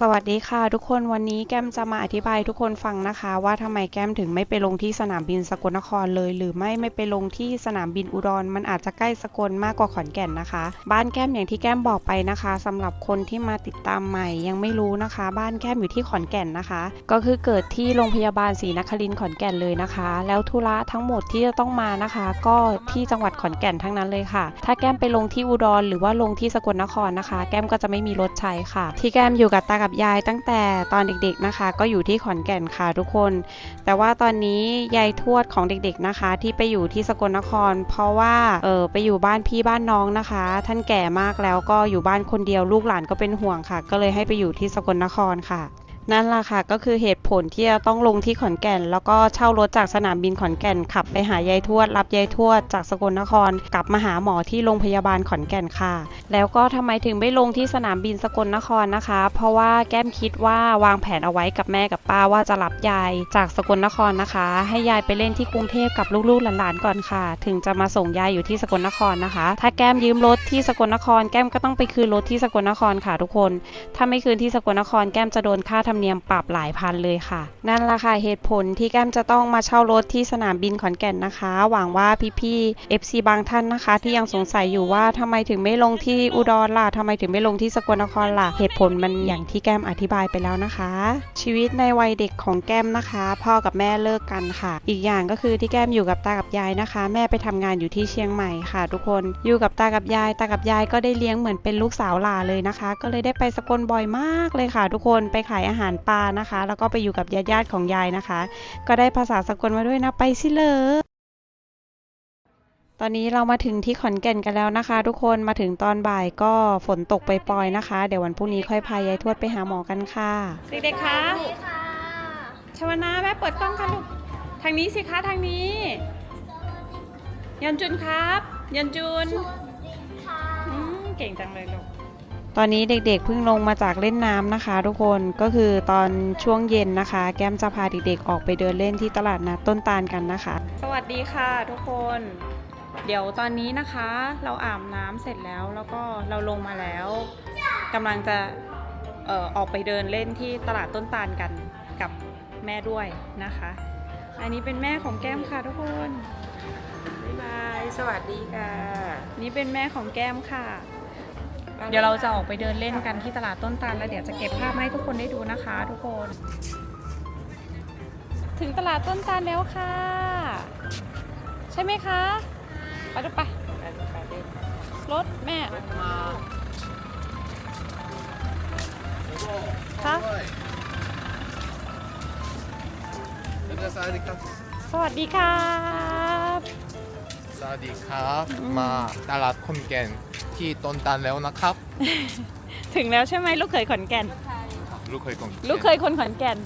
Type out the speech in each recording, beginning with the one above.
สวัสดีค่ะทุกคนวันนี้แก้มจะมาอธิบายทุกคนฟังนะคะ ว่าทำไมแก้มถึงไม่ไปลงที่สนามบินสกลนครเลย หรือไม่ไม่ไปลงที่สนามบินอุดรมันอาจจะใกล้สกลมากกว่าขอนแก่นนะคะ บ้านแก้มอย่างที่แก้มบอกไปนะคะสำหรับคนที่มาติดตามใหม่ยังไม่รู้นะคะ บ้านแก้มอยู่ที่ขอนแก่นนะคะ ก็คือเกิดที่โรงพยาบาลศรีนครินทร์ขอนแก่นเลยนะคะ แล้วธุระทั้งหมดที่จะต้องมานะคะ ก็ที่จังหวัดขอนแก่นทั้งนั้นเลยค่ะ ถ้าแก้มไปลงที่อุดร หรือว่าลงที่สกลนครนะคะ แก้มก็จะไม่มีรถใช้ค่ะ ที่แก้มอยู่กับตากับยายตั้งแต่ตอนเด็กๆนะคะ ก็อยู่ที่ขอนแก่นค่ะทุกคน แต่ว่าตอนนี้ยายทวดของเด็กๆนะคะ ที่ไปอยู่ที่สกลนคร เพราะว่าเออไปอยู่บ้านพี่บ้านน้องนะคะ ท่านแก่มากแล้วก็อยู่บ้านคนเดียวลูกหลานก็เป็นห่วงค่ะ ก็เลยให้ไปอยู่ที่สกลนครค่ะ นั่นล่ะค่ะก็คือเหตุผลที่จะต้องลงที่ขอนแก่น แล้วก็เช่ารถจากสนามบินขอนแก่นขับไปหายายทวด รับยายทวดจากสกลนคร กลับมาหาหมอที่โรงพยาบาลขอนแก่นค่ะ แล้วก็ทำไมถึงไม่ลงที่สนามบินสกลนครนะคะ เพราะว่าแก้มคิดว่าวางแผนเอาไว้กับแม่กับป้าว่าจะรับยายจากสกลนครนะคะ ให้ยายไปเล่นที่กรุงเทพกับลูกๆหลานๆก่อนค่ะ ถึงจะมาส่งยายอยู่ที่สกลนครนะคะ ถ้าแก้มยืมรถที่สกลนคร แก้มก็ต้องไปคืนรถที่สกลนครค่ะทุกคน ถ้าไม่คืนที่สกลนครแก้มจะโดนค่าธรรมเนียมปรับหลายพันเลยค่ะ นั่นละค่ะเหตุผลที่แก้มจะต้องมาเช่ารถที่สนามบินขอนแก่นนะคะ หวังว่าพี่ๆ FC บางท่านนะคะ ที่ยังสงสัยอยู่ว่าทำไมถึงไม่ลงที่อุดรล่ะทำไมถึงไม่ลงที่สกลนครล่ะ เหตุผลมันอย่างที่แก้มอธิบายไปแล้วนะคะ ชีวิตในวัยเด็กของแก้มนะคะ พ่อกับแม่เลิกกันค่ะ อีกอย่างก็คือที่แก้มอยู่กับตากับยายนะคะ แม่ไปทำงานอยู่ที่เชียงใหม่ค่ะ ทุกคนอยู่กับตากับยายตากับยายก็ได้เลี้ยงเหมือนเป็นลูกสาวหลาเลยนะคะ ก็เลยได้ไปสกลบ่อยมากเลยค่ะ ทุกคนไปขายอาหารปลานะคะ แล้วก็ไปอยู่กับญาติๆของยายนะคะ ก็ได้ภาษาสกลมาด้วยนะไปสิเลยตอนนี้เรามาถึงที่ขอนแก่นกันแล้วนะคะ ทุกคนมาถึงตอนบ่ายก็ฝนตกไปปล่อยๆนะคะ เดี๋ยววันพรุ่งนี้ค่อยพายายทวดไปหาหมอกันค่ะเด็กๆคะสวัสดีค่ะชวนาแม่เปิดกล้องค่ะลูกทางนี้สิคะทางนี้ ยันจุนครับ ยันจุนสวัสดีค่ะอืมเก่งจังเลยลูก ตอนนี้เด็กๆเพิ่งลงมาจากเล่นน้ำนะคะ ทุกคนก็คือตอนช่วงเย็นนะคะ แก้มจะพาเด็กๆออกไปเดินเล่นที่ตลาดนัดต้นตาลกันนะคะ สวัสดีค่ะทุกคน เดี๋ยวตอนนี้นะคะเราอาบน้ำเสร็จแล้วแล้วก็เราลงมาแล้วกำลังจะเอ่อออกไปเดินเล่นที่ตลาดต้นตาลกันกับแม่ด้วยนะคะ อันนี้เป็นแม่ของแก้มค่ะทุกคนบ๊ายบายสวัสดีค่ะ นี่เป็นแม่ของแก้มค่ะ เดี๋ยวเราจะออกไปเดินเล่นกันที่ตลาดต้นตาลแล้วเดี๋ยวจะเก็บภาพมาให้ทุกคนได้ดูนะคะ ทุกคน ถึงตลาดต้นตาลแล้วค่ะ ใช่ไหมคะไปดูไปรถแม่คะสวัสดีครับ สวัสดีครับ มาตลาดคนแก่น ที่ต้นตาลแล้วนะครับ ถึงแล้วใช่ไหมลูกเขยขอนแก่น ลูกเคยคนแก่นลูกเคยคนขอนแก่น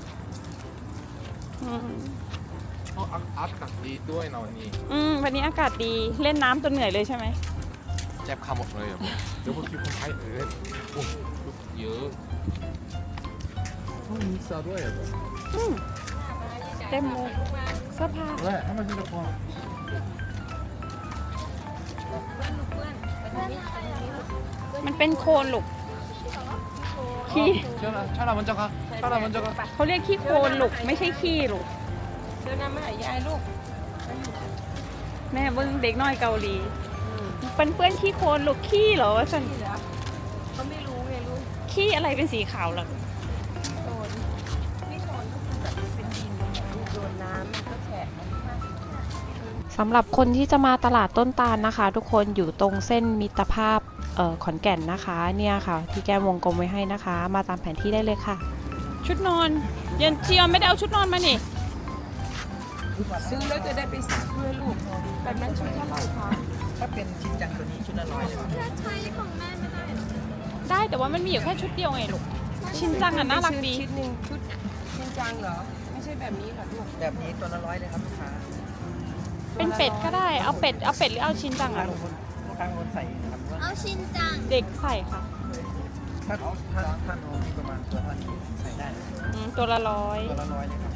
อืมเพราะอาอากาศดีด้วยนะวันนี้อืมวันนี้อากาศดีเล่นน้ำจนเหนื่อยเลยใช่ไหมเจ็บขาหมดเลยอะเดี๋ยวพวกที่คนไทยเออโอ้ยลูกเยอะโอ้ยมีซาด้วยอะอืมเต็มเลยเสื้อผ้าเว้ยทำไมถึงจะพอ มันเป็นโคลนลูกขี้เชื่อนะชาลามันจะค่ะชาลามันจะค่ะเขาเรียกขี้โคลนลูกไม่ใช่ขี้ลูกเชิญน้ำมาให้ยายลูกแม่เบิ้งเด็กน้อยเกาหลีเป็นเปื้อนขี้โคลนลูกขี้เหรอวะสันเขาไม่รู้ไงลูกขี้อะไรเป็นสีขาวล่ะโสำหรับคนที่จะมาตลาดต้นตาลนะคะ ทุกคนอยู่ตรงเส้นมิตรภาพเอ่อขอนแก่นนะคะเนี่ยค่ะ ที่แก้มวงกลมไว้ให้นะคะ มาตามแผนที่ได้เลยค่ะ ชุดนอนยันเจียมไม่ได้เอาชุดนอนมานี่ซื้อแล้วจะได้ไปซักด้วยลูกแบบนั้นชุดเท่าไหร่คะถ้าเป็นชิ้นจังตัวนี้ชุดละร้อยเลยครับใช้ของแม่ไม่ได้ได้แต่ว่ามันมีอยู่แค่ชุดเดียวไงลูกชินจังอะน่ารักดีชุดหนึ่งชุดชินจังเหรอไม่ใช่แบบนี้เหรอลูกแบบนี้ตัวละร้อยเลยครับลูกค้า เป็นเป็ดก็ได้ เอาเป็ด เอาเป็ดหรือเอาชินจังทาอะงลูกคนลูกค้าคนใส่นะครับว่าเอาชินจัง เด็กใส่ค่ะถ้าถ้าถ้าน้องมีประมาณตัวเท่านี้ใส่ได้อืมตัวละร้อย ตัวละร้อยเลยครับ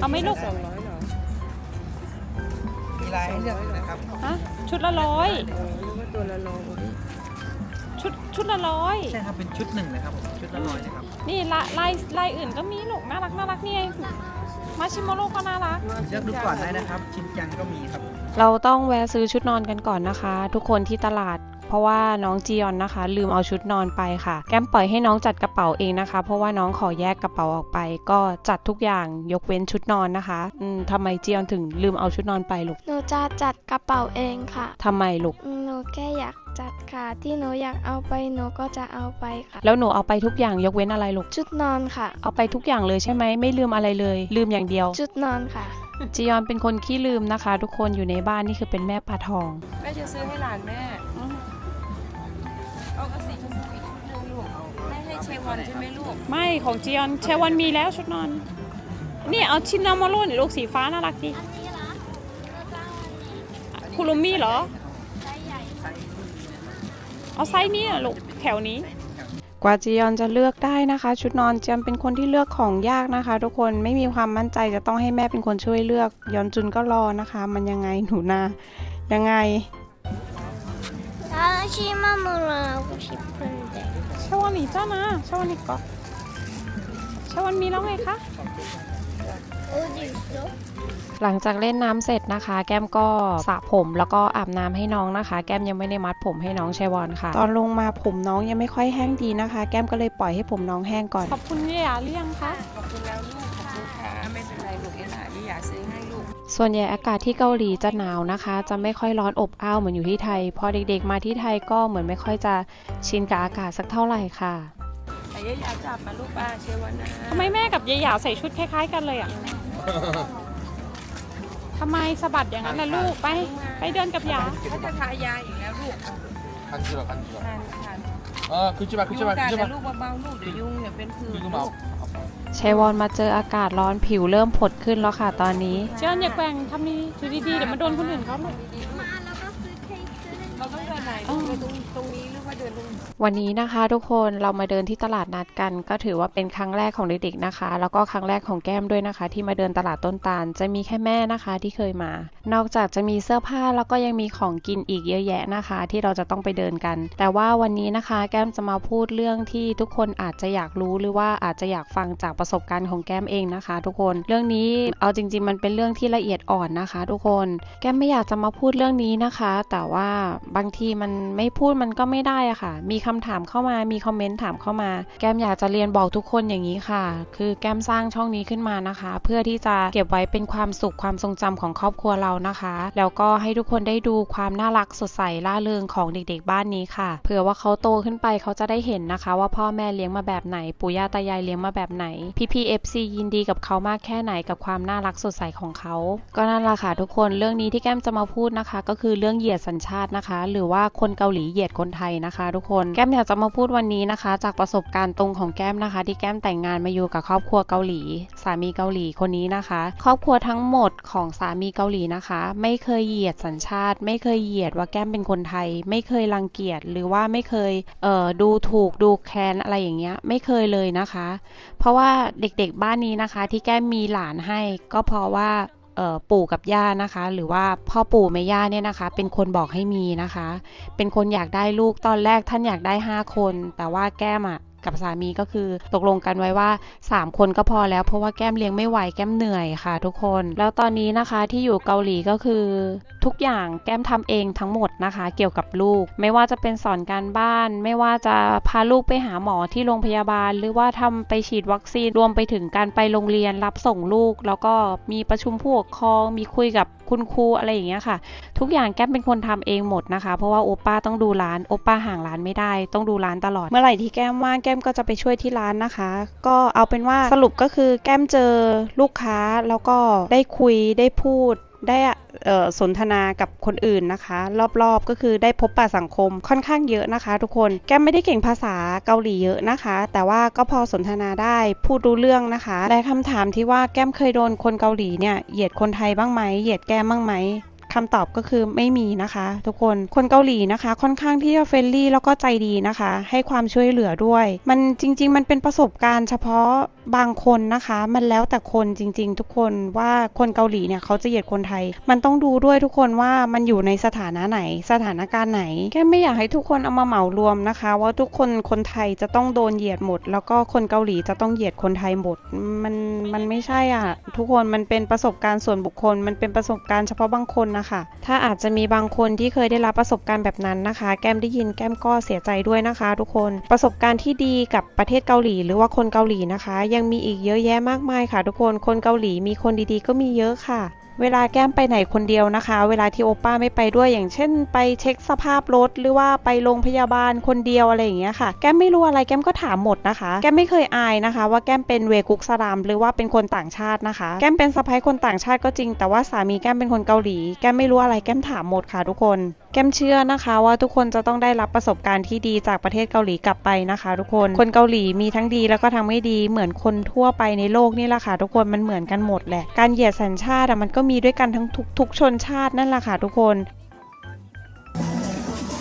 เอาไหม่ลูกสองร้อยเหรอมีลายให้เลือกนะครับฮะ ชุดละร้อยเออนึกว่าตัวละร้อย ชุด ชุดละร้อย ใช่ครับเป็นชุดหนึ่งนะครับผมชุดละร้อยนะครับ นี่ลายลายลายอื่นก็มีลูกน่ารักน่ารักนี่ไงมาชิโมโร่ก็น่ารัก เลือกดูก่อนได้นะครับ ชินจังก็มีครับ เราต้องแวะซื้อชุดนอนกันก่อนนะคะ ทุกคนที่ตลาด เพราะว่าน้องจียอนนะคะ ลืมเอาชุดนอนไปค่ะ แก้มปล่อยให้น้องจัดกระเป๋าเองนะคะ เพราะว่าน้องขอแยกกระเป๋าออกไป ก็จัดทุกอย่างยกเว้นชุดนอนนะคะอืมทำไมจียอนถึงลืมเอาชุดนอนไปลูกหนูจะจัดกระเป๋าเองค่ะ ทำไมลูก หนูแค่อยากจัดค่ะ ที่หนูอยากเอาไปหนูก็จะเอาไปค่ะ แล้วหนูเอาไปทุกอย่างยกเว้นอะไรลูก ชุดนอนค่ะ เอาไปทุกอย่างเลยใช่ไหมไม่ลืมอะไรเลย ลืมอย่างเดียว ชุดนอนค่ะจียอนเป็นคนขี้ลืมนะคะ ทุกคนอยู่ในบ้านนี่คือเป็นแม่ปลาทอง แม่จะซื้อให้หลานแม่ เอากระสีชมพูอีกชุดหนึงลูกแม่ให้เชวอนใช่ไหมลูก ไม่ของจียอนเชวันมีแล้วชุดนอน นี่เอาชินนามาโร่นี่ลูกสีฟ้าน่ารักดีอันนี้ละเราจะเอาอันนี้คุรุมิเหรอ ไซส์ใหญ่ เอาไซส์นี้อะลูกแถวนี้ก ว่าจียอนจะเลือกได้นะคะ ชุดนอนจียอนเป็นคนที่เลือกของยากนะคะ ทุกคนไม่มีความมั่นใจจะต้องให้แม่เป็นคนช่วยเลือกยอนจุนก็รอนะคะ มันยังไงหนูนายังไง 다시 마무리 하고 싶은데 ชวันนี้จ้านะชวันนี้ก็ชวัน หลังจากเล่นน้ำเสร็จนะคะ แก้มก็สระผมแล้วก็อาบน้ำให้น้องนะคะ แก้มยังไม่ได้มัดผมให้น้องชัยวอนค่ะ ตอนลงมาผมน้องยังไม่ค่อยแห้งดีนะคะ แก้มก็เลยปล่อยให้ผมน้องแห้งก่อน ขอบคุณยี่ยาเลี้ยงค่ะขอบคุณแล้วลูกขอบคุณค่ะไม่เป็นไรลูกยี่หยายี่หยาซื้อให้ลูกส่วนใหญ่อากาศที่เกาหลีจะหนาวนะคะ จะไม่ค่อยร้อนอบอ้าวเหมือนอยู่ที่ไทย พอเด็กๆมาที่ไทยก็เหมือนไม่ค่อยจะชินกับอากาศสักเท่าไหร่ค่ะ ยายาจับมาลูกปลาเชวนาทำไมแม่กับยายหยาใส่ชุดคล้าย ๆ กันเลยอะทำไมสะบัดอย่างนั้นล่ะลูกไป ไปเดินกับยา เขาจะทายาอีกแล้วลูกคันจิบะคันจิบะทเออคือจิบะคือยุจิบะคือจิบะลูกเบาๆลูกเดี๋ยวยุงเดี๋ยวเป็นพื้นเชวอนมาเจออากาศร้อนผิวเริ่มผดขึ้นแล้วค่ะตอนนี้ เชิญอย่าแกว่งทำนี้ถืดีๆ เดี๋ยวมาโดนคนอื่นเขาลูก วันนี้นะคะทุกคนเรามาเดินที่ตลาดนัดกัน ก็ถือว่าเป็นครั้งแรกของเด็กๆนะคะ แล้วก็ครั้งแรกของแก้มด้วยนะคะ ที่มาเดินตลาดต้นตาล จะมีแค่แม่นะคะที่เคยมา นอกจากจะมีเสื้อผ้าแล้วก็ยังมีของกินอีกเยอะแยะนะคะ ที่เราจะต้องไปเดินกัน แต่ว่าวันนี้นะคะแก้มจะมาพูดเรื่องที่ทุกคนอาจจะอยากรู้หรือว่าอาจจะอยากฟังจากประสบการณ์ของแก้มเองนะคะ ทุกคนเรื่องนี้เอาจริง ๆ มันเป็นเรื่องที่ละเอียดอ่อนนะคะ ทุกคน แก้มไม่อยากจะมาพูดเรื่องนี้นะคะ แต่ว่าบางทีมันไม่พูดมันก็ไม่ได้อะค่ะ มีคำถามเข้ามามีคอมเมนต์ถามเข้ามา แก้มอยากจะเรียนบอกทุกคนอย่างนี้ค่ะ คือแก้มสร้างช่องนี้ขึ้นมานะคะ เพื่อที่จะเก็บไว้เป็นความสุขความทรงจำของครอบครัวเรานะคะ แล้วก็ให้ทุกคนได้ดูความน่ารักสดใสล่าเริงของเด็กๆบ้านนี้ค่ะ เผื่อว่าเขาโตขึ้นไปเขาจะได้เห็นนะคะ ว่าพ่อแม่เลี้ยงมาแบบไหน ปู่ย่าตายายเลี้ยงมาแบบไหน พี่พีเอฟซียินดีกับเขามากแค่ไหนกับความน่ารักสดใสของเขา ก็นั่นแหละค่ะทุกคนเรื่องนี้ที่แก้มจะมาพูดนะคะ ก็คือเรื่องเหยียดสัญชาตินะคะ หรือว่าคนเกาหลีเหยียดคนไทยนะคะ ทุกคนแก้มอยากจะมาพูดวันนี้นะคะ จากประสบการณ์ตรงของแก้มนะคะ ที่แก้มแต่งงานมาอยู่กับครอบครัวเกาหลี สามีเกาหลีคนนี้นะคะ ครอบครัวทั้งหมดของสามีเกาหลีนะคะ ไม่เคยเหยียดสัญชาติ ไม่เคยเหยียดว่าแก้มเป็นคนไทย ไม่เคยรังเกียจหรือว่าไม่เคยเอ่อดูถูกดูแคลนอะไรอย่างเงี้ยไม่เคยเลยนะคะ เพราะว่าเด็กๆบ้านนี้นะคะ ที่แก้มมีหลานให้ก็เพราะว่า ปู่กับย่านะคะ หรือว่าพ่อปู่แม่ย่าเนี่ยนะคะ เป็นคนบอกให้มีนะคะ เป็นคนอยากได้ลูกตอนแรกท่านอยากได้ 5 คน แต่ว่าแก้มอะ กับสามีก็คือ ตกลงกันไว้ว่า 3 คนก็พอแล้ว เพราะว่าแก้มเลี้ยงไม่ไหวแก้มเหนื่อยค่ะ ทุกคน แล้วตอนนี้นะคะที่อยู่เกาหลีก็คือ ทุกอย่างแก้มทำเองทั้งหมดนะคะ เกี่ยวกับลูก ไม่ว่าจะเป็นสอนการบ้าน ไม่ว่าจะพาลูกไปหาหมอที่โรงพยาบาล หรือว่าทำไปฉีดวัคซีนรวมไปถึงการไปโรงเรียนรับส่งลูก แล้วก็มีประชุมผู้ปกครองมีคุยกับคุณครูอะไรอย่างเงี้ยค่ะ ทุกอย่างแก้มเป็นคนทำเองหมดนะคะ เพราะว่าโอป้าต้องดูร้านโอป้าห่างร้านไม่ได้ ต้องดูร้านตลอด เมื่อไหร่ที่แก้มว่างแก้มก็จะไปช่วยที่ร้านนะคะ ก็เอาเป็นว่าสรุปก็คือแก้มเจอลูกค้าแล้วก็ได้คุยได้พูด ได้สนทนากับคนอื่นนะคะ รอบๆก็คือได้พบปะสังคมค่อนข้างเยอะนะคะ ทุกคนแก้มไม่ได้เก่งภาษาเกาหลีเยอะนะคะ แต่ว่าก็พอสนทนาได้พูดรู้เรื่องนะคะและคำถามที่ว่าแก้มเคยโดนคนเกาหลีเนี่ยเหยียดคนไทยบ้างไหมเหยียดแก้มบ้างไหมคำตอบก็คือไม่มีนะคะ ทุกคนคนเกาหลีนะคะ ค่อนข้างที่จะเฟรนลี่แล้วก็ใจดีนะคะ ให้ความช่วยเหลือด้วย มันจริง ๆ มันเป็นประสบการณ์เฉพาะ บางคนนะคะ มันแล้วแต่คนจริง ๆ ทุกคนว่าคนเกาหลีเนี่ยเขาจะเหยียดคนไทย มันต้องดูด้วยทุกคนว่ามันอยู่ในสถานะไหน สถานการณ์ไหนแค่ไม่อยากให้ทุกคนเอามาเหมารวมนะคะ ว่าทุกคนคนไทยจะต้องโดนเหยียดหมด แล้วก็คนเกาหลีจะต้องเหยียดคนไทยหมด มันมันไม่ใช่อะ ทุกคนมันเป็นประสบการณ์ส่วนบุคคล มันเป็นประสบการณ์เฉพาะบางคนนะคะถ้าอาจจะมีบางคนที่เคยได้รับประสบการณ์แบบนั้นนะคะ แก้มได้ยินแก้มก็เสียใจด้วยนะคะ ทุกคนประสบการณ์ที่ดีกับประเทศเกาหลี หรือว่าคนเกาหลีนะคะยังมีอีกเยอะแยะมากมายค่ะทุกคน คนเกาหลีมีคนดีๆ ก็มีเยอะค่ะ เวลาแก้มไปไหนคนเดียวนะคะ เวลาที่โอป้าไม่ไปด้วยอย่างเช่น ไปเช็คสภาพรถหรือว่าไปโรงพยาบาลคนเดียวอะไรอย่างเงี้ยค่ะ แก้มไม่รู้อะไรแก้มก็ถามหมดนะคะ แก้มไม่เคยอายนะคะ ว่าแก้มเป็นเวกุกสลามหรือว่าเป็นคนต่างชาตินะคะ แก้มเป็นสะพ้ายคนต่างชาติก็จริง แต่ว่าสามีแก้มเป็นคนเกาหลี แก้มไม่รู้อะไรแก้มถามหมดค่ะทุกคน แก้มเชื่อนะคะ ว่าทุกคนจะต้องได้รับประสบการณ์ที่ดีจากประเทศเกาหลีกลับไปนะคะ ทุกคนคนเกาหลีมีทั้งดีแล้วก็ทั้งไม่ดีเหมือนคนทั่วไปในโลกนี่แหละค่ะทุกคนมันเหมือนกันหมดแหละการเหยียดสัญชาติอะมันก็มีด้วยกันทั้งทุกทุกชนชาตินั่นแหละค่ะทุกคน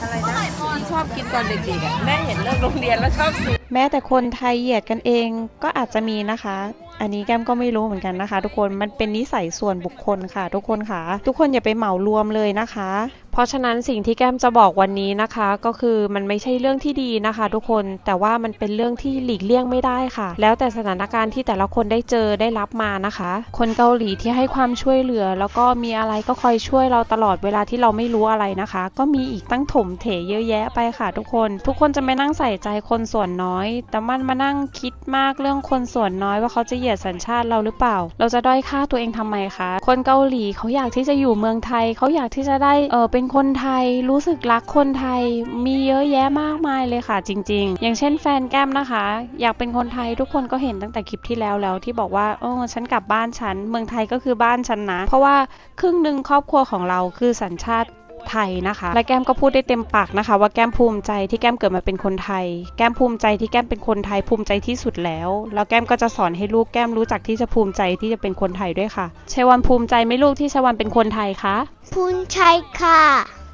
อะไรนะที่ชอบกินตอนเด็กๆอะแม่เห็นเลิกโรงเรียนแล้วชอบซื้อแม้แต่คนไทยเหยียดกันเองก็อาจจะมีนะคะ อันนี้แก้มก็ไม่รู้เหมือนกันนะคะ ทุกคนมันเป็นนิสัยส่วนบุคคลค่ะ ทุกคนค่ะ ทุกคนอย่าไปเหมารวมเลยนะคะ เพราะฉะนั้นสิ่งที่แก้มจะบอกวันนี้นะคะ ก็คือมันไม่ใช่เรื่องที่ดีนะคะ ทุกคนแต่ว่ามันเป็นเรื่องที่หลีกเลี่ยงไม่ได้ค่ะ แล้วแต่สถานการณ์ที่แต่ละคนได้เจอได้รับมานะคะ คนเกาหลีที่ให้ความช่วยเหลือ แล้วก็มีอะไรก็คอยช่วยเราตลอดเวลาที่เราไม่รู้อะไรนะคะ ก็มีอีกตั้งถมเถเยอะแยะไปค่ะ ทุกคน ทุกคนจะไม่นั่งใส่ใจคนส่วนน้อย แต่มันมานั่งคิดมากเรื่องคนส่วนน้อยว่าเขาจะเหยียดสัญชาติเราหรือเปล่า เราจะด้อยค่าตัวเองทำไมคะคนเกาหลีเขาอยากที่จะอยู่เมืองไทยเขาอยากที่จะได้เออเป็นคนไทย รู้สึกรักคนไทย มีเยอะแยะมากมายเลยค่ะ จริง ๆ อย่างเช่นแฟนแก้มนะคะ อยากเป็นคนไทยทุกคนก็เห็นตั้งแต่คลิปที่แล้วแล้วที่บอกว่าโอ้ฉันกลับบ้านฉัน เมืองไทยก็คือบ้านฉันนะ เพราะว่าครึ่งหนึ่งครอบครัวของเราคือสัญชาติ ไทยนะคะ และแก้มก็พูดได้เต็มปากนะคะ ว่าแก้มภูมิใจที่แก้มเกิดมาเป็นคนไทย แก้มภูมิใจที่แก้มเป็นคนไทยภูมิใจที่สุดแล้ว แล้วแก้มก็จะสอนให้ลูกแก้มรู้จักที่จะภูมิใจที่จะเป็นคนไทยด้วยค่ะชัยวันภูมิใจไหมลูกที่ชัยวันเป็นคนไทยคะพูนชัยค่ะ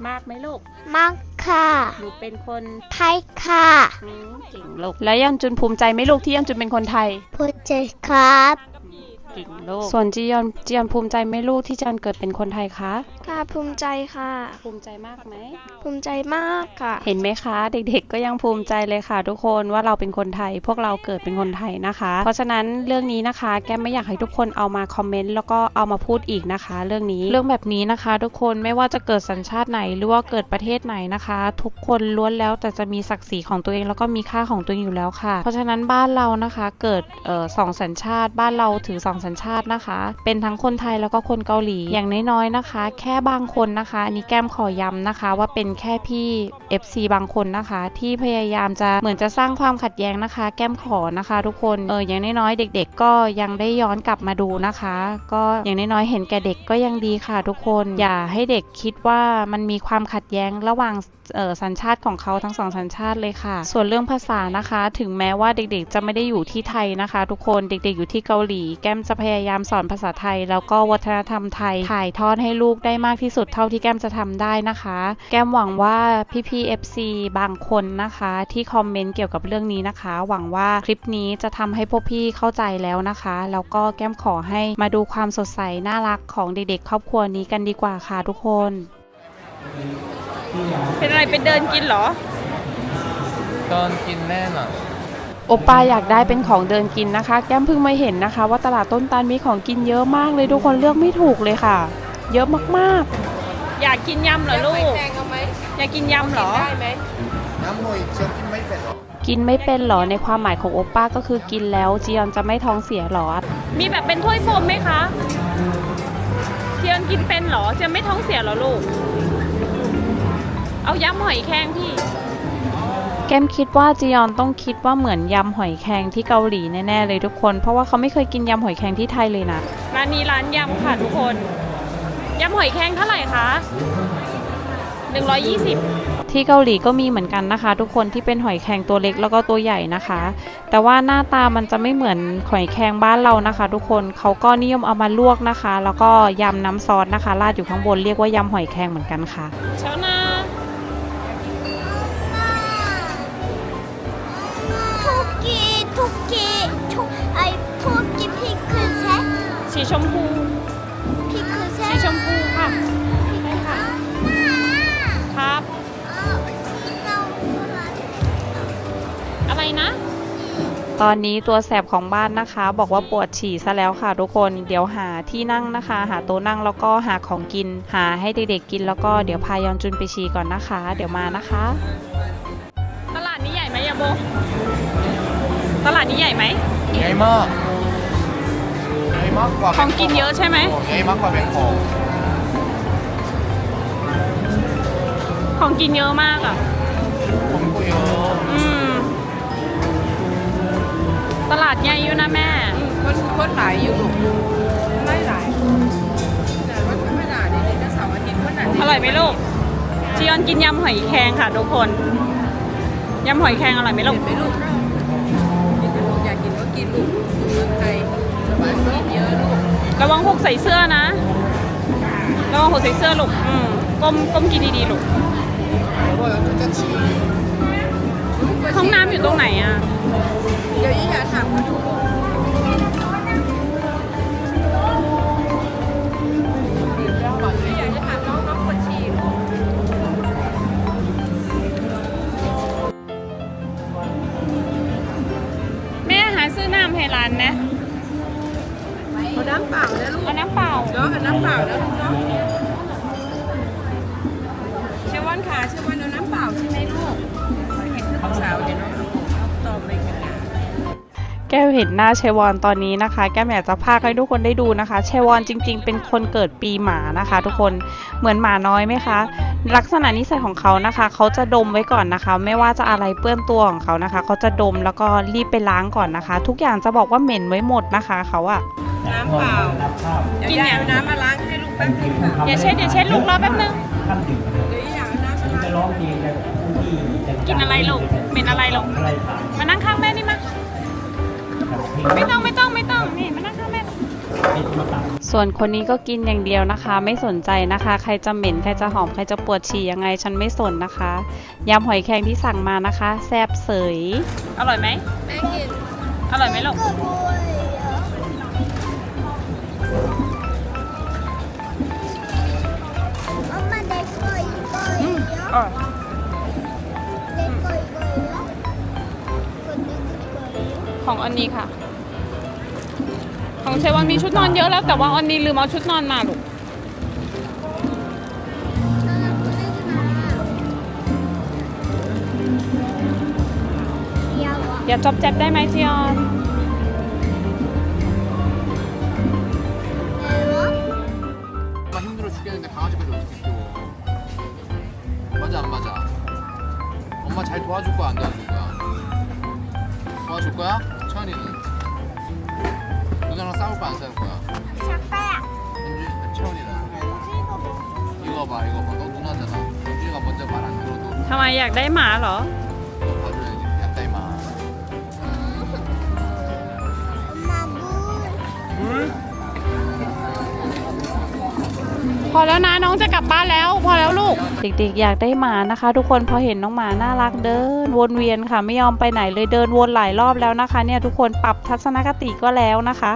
มากไหมลูก มากค่ะหนูเป็นคนไทยค่ะเก่งลูกแล้วยันจุนภูมิใจไหมลูกที่ยันจุนเป็นคนไทยพูนใจครับเก่งลูกส่วนจียอนจียอนภูมิใจไหมลูกที่จียอนเกิดเป็นคนไทยคะค่ะภูมิใจค่ะ ภูมิใจมากไหม ภูมิใจมากค่ะ เห็นไหมคะ เด็กๆ ก็ยังภูมิใจเลยค่ะ ทุกคนว่าเราเป็นคนไทย พวกเราเกิดเป็นคนไทยนะคะ เพราะฉะนั้นเรื่องนี้นะคะ แก้มไม่อยากให้ทุกคนเอามาคอมเมนต์แล้วก็เอามาพูดอีกนะคะ เรื่องนี้เรื่องแบบนี้นะคะ ทุกคนไม่ว่าจะเกิดสัญชาติไหนหรือว่าเกิดประเทศไหนนะคะ ทุกคนล้วนแล้วแต่จะมีศักดิ์ศรีของตัวเองแล้วก็มีค่าของตัวเองอยู่แล้วค่ะ เพราะฉะนั้นบ้านเรานะคะเกิดเอ่อสองสัญชาติ บ้านเราถือสองสัญชาตินะคะ เป็นทั้งคนไทยแล้วก็คนเกาหลีอย่างน้อยๆนะคะ แค่ค่บางคนนะคะ อันนี้แก้มขอย้ำนะคะ ว่าเป็นแค่พี่ FC บางคนนะคะ ที่พยายามจะเหมือนจะสร้างความขัดแย้งนะคะ แก้มขอนะคะ ทุกคนเอออย่างน้อยๆเด็ก ๆ ก็ยังได้ย้อนกลับมาดูนะคะ ก็อย่างน้อยๆเห็นแก่เด็กก็ยังดีค่ะ ทุกคนอย่าให้เด็กคิดว่ามันมีความขัดแย้งระหว่างสัญชาติของเขาทั้งสองสัญชาติเลยค่ะ ส่วนเรื่องภาษานะคะ ถึงแม้ว่าเด็กๆ จะไม่ได้อยู่ที่ไทยนะคะ ทุกคนเด็กๆอยู่ที่เกาหลี แก้มจะพยายามสอนภาษาไทย แล้วก็วัฒนธรรมไทยถ่ายทอดให้ลูกได้มากที่สุดเท่าที่แก้มจะทำได้นะคะ แก้มหวังว่าพี่ๆ FC บางคนนะคะ ที่คอมเมนต์เกี่ยวกับเรื่องนี้นะคะ หวังว่าคลิปนี้จะทำให้พวกพี่เข้าใจแล้วนะคะ แล้วก็แก้มขอให้มาดูความสดใสน่ารักของเด็กๆ ครอบครัวนี้กันดีกว่าค่ะทุกคน เป็นอะไรเป็นเดินกินเหรอตอนกินแน่น่ะโอปป้าอยากได้เป็นของเดินกินนะคะ แก้มเพิ่งมาเห็นนะคะ ว่าตลาดต้นตาลมีของกินเยอะมากเลยทุกคนเลือกไม่ถูกเลยค่ะ เยอะมากอยากกินยำเหรอลูกแดงเอาไหมอยากกินยำเหรอ ได้ไหมน้ำหน่อยเชียวกินไม่เป็นหรอๆกินไม่เป็นหรอในความหมายของโอปป้าก็คือกินแล้วจียอนจะไม่ท้องเสียหรอ มีแบบเป็นถ้วยโฟมไหมคะเจียนกินเป็นเหรอเจียนไม่ท้องเสียเหรอลูก เอายำหอยแครงพี่ แก้มคิดว่าจียอนต้องคิดว่าเหมือนยำหอยแครงที่เกาหลีแน่ๆเลยทุกคน เพราะว่าเขาไม่เคยกินยำหอยแครงที่ไทยเลยนะ ร้านนี้ร้านยำค่ะทุกคน ยำหอยแครงเท่าไหร่คะ120 ที่เกาหลีก็มีเหมือนกันนะคะ ทุกคนที่เป็นหอยแครงตัวเล็กแล้วก็ตัวใหญ่นะคะ แต่ว่าหน้าตามันจะไม่เหมือนหอยแครงบ้านเรานะคะ ทุกคนเขาก็นิยมเอามาลวกนะคะ แล้วก็ยำน้ำซอสนะคะราดอยู่ข้างบนเรียกว่ายำหอยแครงเหมือนกันค่ะ เช้านา 토끼 토끼 토 아이 สีชมพู พี่ ตอนนี้ตัวแสบของบ้านนะคะ บอกว่าปวดฉี่ซะแล้วค่ะทุกคนเดี๋ยวหาที่นั่งนะคะ หาโต๊ะนั่งแล้วก็หาของกิน หาให้เด็กๆกินแล้วก็เดี๋ยวพายอนจุนไปฉี่ก่อนนะคะ เดี๋ยวมานะคะ ตลาดนี้ใหญ่ไหมยาโบ ตลาดนี้ใหญ่ไหมใหญ่มากใหญ่มากกว่าของกินเยอะใช่ไหมใหญ่มากกว่าแบงคอกของกินเยอะมากอะผมก็เยอะ ตลาดใหญ่อยู่นะแม่คนคนหลายอยู่ลูกหลายหลายแต่ว่าธรรมดาเนี่ยถ้าเสาร์อาทิตย์คนอาจจะอร่อยไหมลูกจียอนกินยำหอยแครงค่ะทุกคนยำหอยแครงอร่อยไหมลูกเห็นไหมลูกกินลูกอยากกินก็กินลูกอยู่เมืองไทยสบายกินเยอะลูกระวังหกใส่เสื้อนะระวังหกใส่เสื้อลูกอืมก้มก้มกินดีๆลูก ห้องน้ำอยู่ตรงไหนอะ เดี๋ยวยี่อยากถามเขาดูอยากจะถามน้องน้องคนชีพแม่หาซื้อน้ำให้ร้านนะเอาน้ำเปล่านะลูกเอาน้ำเปล่าเนาะเอาน้ำเปล่านะลูกเนาะ แก้วเห็นหน้าเชวอนตอนนี้นะคะ แก้มอยากจะพากให้ทุกคนได้ดูนะคะ เชวอนจริง ๆ เป็นคนเกิดปีหมานะคะ ทุกคนเหมือนหมาน้อยไหมคะ ลักษณะนิสัยของเขานะคะ เขาจะดมไว้ก่อนนะคะ ไม่ว่าจะอะไรเปื้อนตัวของเขานะคะ เขาจะดมแล้วก็รีบไปล้างก่อนนะคะ ทุกอย่างจะบอกว่าเหม็นไว้หมดนะคะเขาอะน้ำเปล่าเดี๋ยวยายเอาน้ำมาล้างให้ลูกแป๊บนึงค่ะเดี๋ยวเช็ดเดี๋ยวเช็ดลูกรอแป๊บนึงเดี๋ยวยายเอาน้ำมาล้างกินอะไรลูกเหม็นอะไรลูกมานั่งข้างแม่นี่มา ไม่ต้องไม่ต้องไม่ต้องนี่มานั่งข้างแม่ส่วนคนนี้ก็กินอย่างเดียวนะคะ ไม่สนใจนะคะ ใครจะเหม็นใครจะหอมใครจะปวดฉี่ยังไงฉันไม่สนนะคะยำหอยแครงที่สั่งมานะคะแซ่บเสยอร่อยไหมแม่กินอร่อยไหมลูกก็บุยเอามาเด็กก่อยก่อยเนาะเด็กก่อยก่อยเนาะคนเด็กก่อยเนาะของอันนี้ค่ะ ของเชวันมีชุดนอนเยอะแล้วแต่ว่าอันนี้ลืมเอาชุดนอนมาลูก น่ารักมากนะยาวอ่ะ อย่าจอบแจ๊บได้ไหมจียอน เอวะ 엄마 힘들어 죽겠는데 강아지까지 어떻게 키워 맞아 안 맞아 엄마 잘 도와줄 거야 안 도와줄 거야 도와줄 거야? 채원이는 누나랑 싸울 거야 안 싸울 거야? 샤빠야 현주 채원이는 이거 봐 이거 봐너 누나잖아 현주가 먼저 말 안 들어도 ทำไมอยากได้หมาเหรอ พอแล้วนะน้องจะกลับบ้านแล้ว พอแล้วลูก เด็กๆ อยากได้หมานะคะ ทุกคนพอเห็นน้องหมาน่ารักเดิน วนเวียนค่ะไม่ยอมไปไหนเลยเดินวนหลายรอบแล้วนะคะ เนี่ยทุกคนปรับทัศนคติก็แล้วนะคะ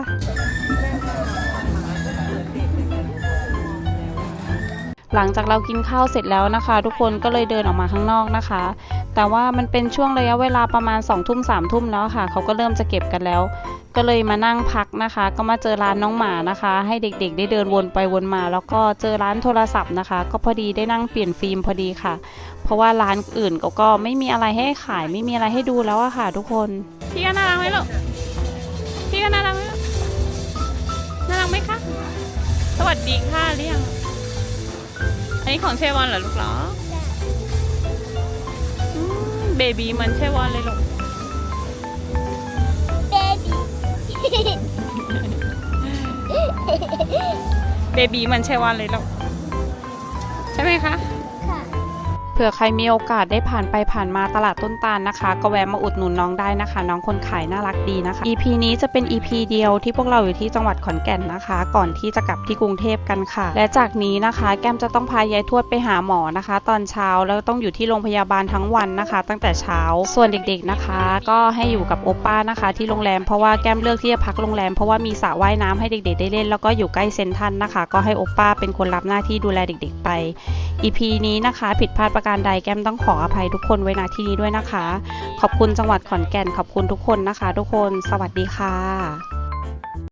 หลังจากเรากินข้าวเสร็จแล้วนะคะ ทุกคนก็เลยเดินออกมาข้างนอกนะคะ แต่ว่ามันเป็นช่วงระยะเวลาประมาณ2องทุ่มสามทุ่มแล้วค่ะ เขาก็เริ่มจะเก็บกันแล้ว ก็เลยมานั่งพักนะคะ ก็มาเจอร้านน้องหมานะคะ ให้เด็กๆ ได้เดินวนไปวนมา แล้วก็เจอร้านโทรศัพท์นะคะ ก็พอดีได้นั่งเปลี่ยนฟิล์มพอดีค่ะ เพราะว่าร้านอื่นเขาก็ไม่มีอะไรให้ขายไม่มีอะไรให้ดูแล้วอะค่ะ ทุกคนพี่ก็น่ารักไหมลูกพี่ก็น่ารักไหมน่ารักไหมคะสวัสดีค่ะเรียงอันนี้ของเชวอนเหรอลูกเหรอเบบีเหมือนเชวอนเลยลูก เบบีมันใช่วันเลยลูกใช่ไหมคะ เผื่อใครมีโอกาสได้ผ่านไปผ่านมาตลาดต้นตาลนะคะ ก็แวะมาอุดหนุนน้องได้นะคะ น้องคนขายน่ารักดีนะคะ EP นี้จะเป็น EP เดียวที่พวกเราอยู่ที่จังหวัดขอนแก่นนะคะ ก่อนที่จะกลับที่กรุงเทพกันค่ะ และจากนี้นะคะ แก้มจะต้องพายายทวดไปหาหมอนะคะ ตอนเช้าแล้วต้องอยู่ที่โรงพยาบาลทั้งวันนะคะ ตั้งแต่เช้าส่วนเด็กๆนะคะ ก็ให้อยู่กับโอป้านะคะ ที่โรงแรมเพราะว่าแก้มเลือกที่จะพักโรงแรมเพราะว่ามีสระว่ายน้ำให้เด็กๆได้เล่นแล้วก็อยู่ใกล้เซนทรันนะคะ ก็ให้โอป้าเป็นคนรับหน้าที่ดูแลเด็ก ๆ ไป EP นี้นะคะ ผิดพลาดประการใดแก้มต้องขออภัยทุกคนไว้ณที่นี้ด้วยนะคะ ขอบคุณจังหวัดขอนแก่นขอบคุณทุกคนนะคะ ทุกคนสวัสดีค่ะ